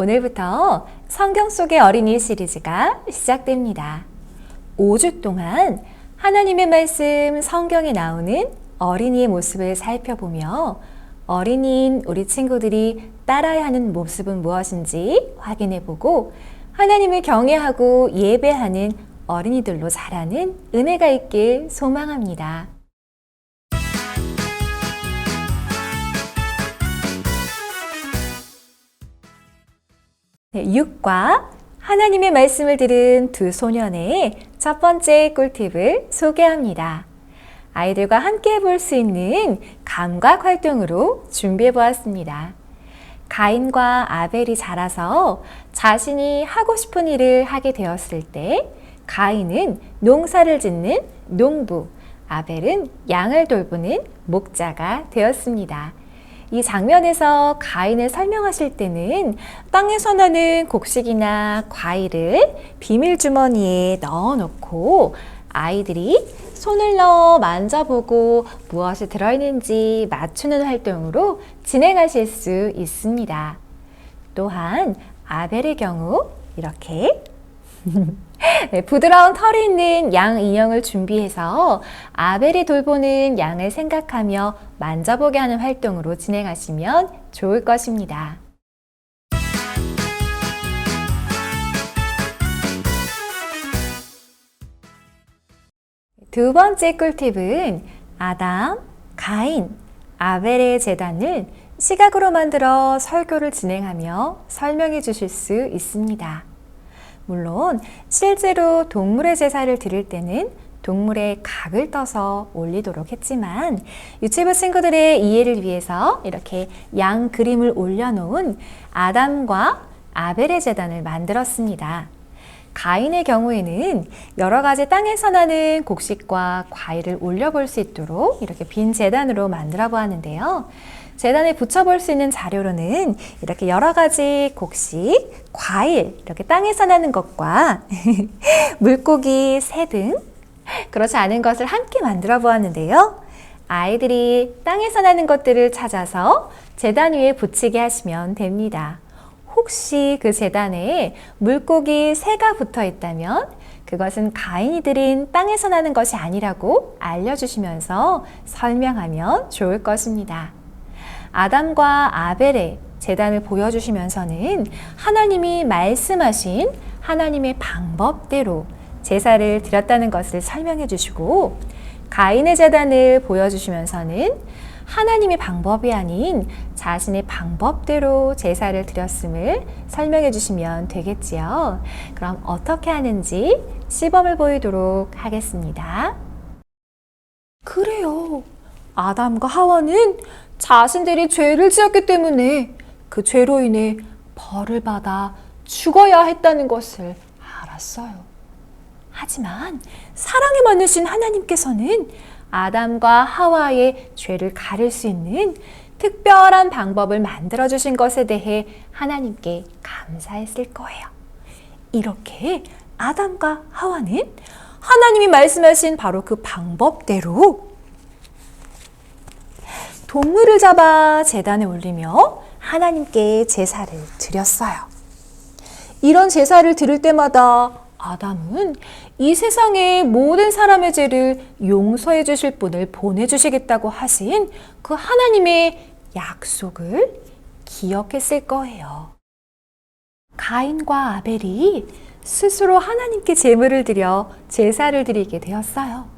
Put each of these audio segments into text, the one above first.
오늘부터 성경 속의 어린이 시리즈가 시작됩니다. 5주 동안 하나님의 말씀 성경에 나오는 어린이의 모습을 살펴보며 어린이인 우리 친구들이 따라야 하는 모습은 무엇인지 확인해 보고 하나님을 경외하고 예배하는 어린이들로 자라는 은혜가 있길 소망합니다. 네, 6과 하나님의 말씀을 들은 두 소년의 첫 번째 꿀팁을 소개합니다. 아이들과 함께 볼 수 있는 감각 활동으로 준비해 보았습니다. 가인과 아벨이 자라서 자신이 하고 싶은 일을 하게 되었을 때 가인은 농사를 짓는 농부, 아벨은 양을 돌보는 목자가 되었습니다. 이 장면에서 가인을 설명하실 때는 땅에서 나는 곡식이나 과일을 비밀 주머니에 넣어 놓고 아이들이 손을 넣어 만져보고 무엇이 들어있는지 맞추는 활동으로 진행하실 수 있습니다. 또한 아벨의 경우 이렇게 네, 부드러운 털이 있는 양 인형을 준비해서 아벨이 돌보는 양을 생각하며 만져보게 하는 활동으로 진행하시면 좋을 것입니다. 두 번째 꿀팁은 아담, 가인, 아벨의 재단을 시각으로 만들어 설교를 진행하며 설명해 주실 수 있습니다. 물론 실제로 동물의 제사를 드릴 때는 동물의 각을 떠서 올리도록 했지만 유치부 친구들의 이해를 위해서 이렇게 양 그림을 올려놓은 아담과 아벨의 재단을 만들었습니다. 가인의 경우에는 여러 가지 땅에서 나는 곡식과 과일을 올려볼 수 있도록 이렇게 빈 재단으로 만들어 보았는데요. 재단에 붙여볼 수 있는 자료로는 이렇게 여러 가지 곡식, 과일, 이렇게 땅에서 나는 것과 물고기, 새 등 그렇지 않은 것을 함께 만들어 보았는데요. 아이들이 땅에서 나는 것들을 찾아서 재단 위에 붙이게 하시면 됩니다. 혹시 그 재단에 물고기 새가 붙어 있다면 그것은 가인이 들인 땅에서 나는 것이 아니라고 알려주시면서 설명하면 좋을 것입니다. 아담과 아벨의 재단을 보여주시면서는 하나님이 말씀하신 하나님의 방법대로 제사를 드렸다는 것을 설명해 주시고 가인의 재단을 보여주시면서는 하나님의 방법이 아닌 자신의 방법대로 제사를 드렸음을 설명해 주시면 되겠지요. 그럼 어떻게 하는지 시범을 보이도록 하겠습니다. 그래요. 아담과 하와는 자신들이 죄를 지었기 때문에 그 죄로 인해 벌을 받아 죽어야 했다는 것을 알았어요. 하지만 사랑에 많으신 하나님께서는 아담과 하와의 죄를 가릴 수 있는 특별한 방법을 만들어 주신 것에 대해 하나님께 감사했을 거예요. 이렇게 아담과 하와는 하나님이 말씀하신 바로 그 방법대로 동물을 잡아 재단에 올리며 하나님께 제사를 드렸어요. 이런 제사를 드릴 때마다 아담은 이 세상의 모든 사람의 죄를 용서해 주실 분을 보내주시겠다고 하신 그 하나님의 약속을 기억했을 거예요. 가인과 아벨이 스스로 하나님께 제물을 드려 제사를 드리게 되었어요.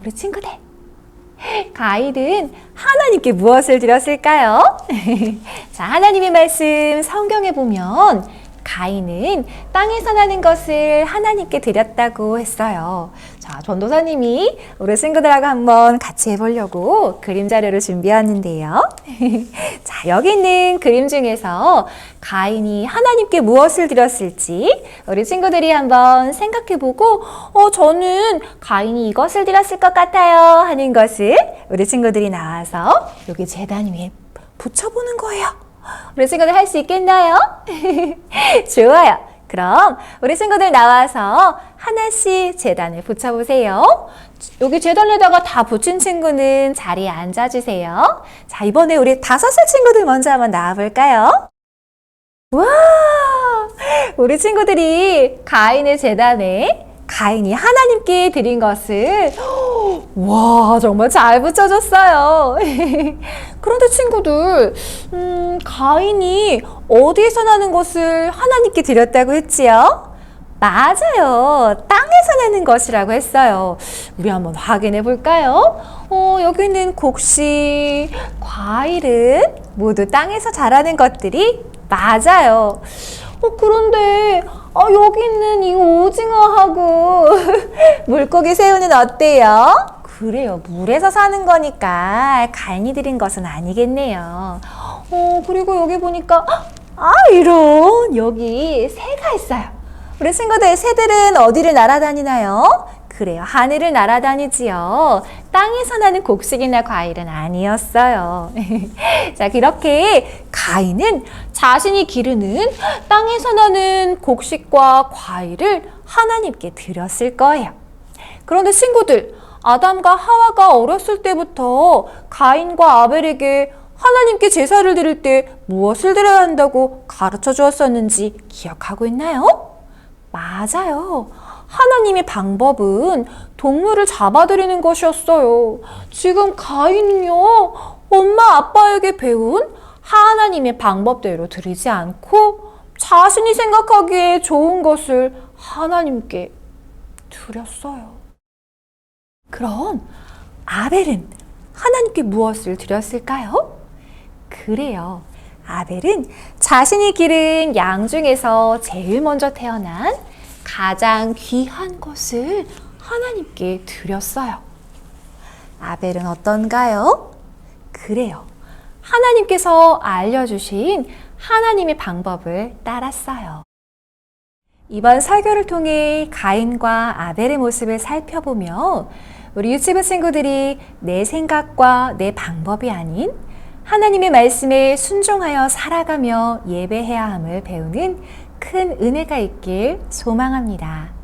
우리 친구들, 가인은 하나님께 무엇을 드렸을까요? 자, 하나님의 말씀 성경에 보면 가인은 땅에서 나는 것을 하나님께 드렸다고 했어요. 자, 전도사님이 우리 친구들하고 한번 같이 해보려고 그림 자료를 준비했는데요. 자, 여기 있는 그림 중에서 가인이 하나님께 무엇을 드렸을지 우리 친구들이 한번 생각해보고, 어, 저는 가인이 이것을 드렸을 것 같아요 하는 것을 우리 친구들이 나와서 여기 재단 위에 붙여보는 거예요. 우리 친구들 할 수 있겠나요? 좋아요. 그럼 우리 친구들 나와서 하나씩 재단을 붙여보세요. 여기 재단에다가 다 붙인 친구는 자리에 앉아주세요. 자, 이번에 우리 다섯 살 친구들 먼저 한번 나와볼까요? 와! 우리 친구들이 가인의 재단에 가인이 하나님께 드린 것을 와 정말 잘 붙여줬어요. 그런데 친구들, 음, 가인이 어디에서 나는 것을 하나님께 드렸다고 했지요? 맞아요. 땅에서 나는 것이라고 했어요. 우리 한번 확인해 볼까요? 어, 여기 있는 곡식, 과일은 모두 땅에서 자라는 것들이 맞아요. 어, 그런데 아, 여기 있는 이 오징어하고 물고기 새우는 어때요? 그래요. 물에서 사는 거니까 가인이 들인 것은 아니겠네요. 어, 그리고 여기 보니까 아, 이런 여기 새가 있어요. 우리 친구들 새들은 어디를 날아다니나요? 그래요. 하늘을 날아다니지요. 땅에서 나는 곡식이나 과일은 아니었어요. 자, 그렇게 가인은 자신이 기르는 땅에서 나는 곡식과 과일을 하나님께 드렸을 거예요. 그런데 친구들, 아담과 하와가 어렸을 때부터 가인과 아벨에게 하나님께 제사를 드릴 때 무엇을 드려야 한다고 가르쳐 주었었는지 기억하고 있나요? 맞아요. 하나님의 방법은 동물을 잡아들이는 것이었어요. 지금 가인은요, 엄마 아빠에게 배운 하나님의 방법대로 드리지 않고 자신이 생각하기에 좋은 것을 하나님께 드렸어요. 그럼 아벨은 하나님께 무엇을 드렸을까요? 그래요. 아벨은 자신이 기른 양 중에서 제일 먼저 태어난 가장 귀한 것을 하나님께 드렸어요. 아벨은 어떤가요? 그래요. 하나님께서 알려주신 하나님의 방법을 따랐어요. 이번 설교를 통해 가인과 아벨의 모습을 살펴보며 우리 유치부 친구들이 내 생각과 내 방법이 아닌 하나님의 말씀에 순종하여 살아가며 예배해야 함을 배우는 큰 은혜가 있길 소망합니다.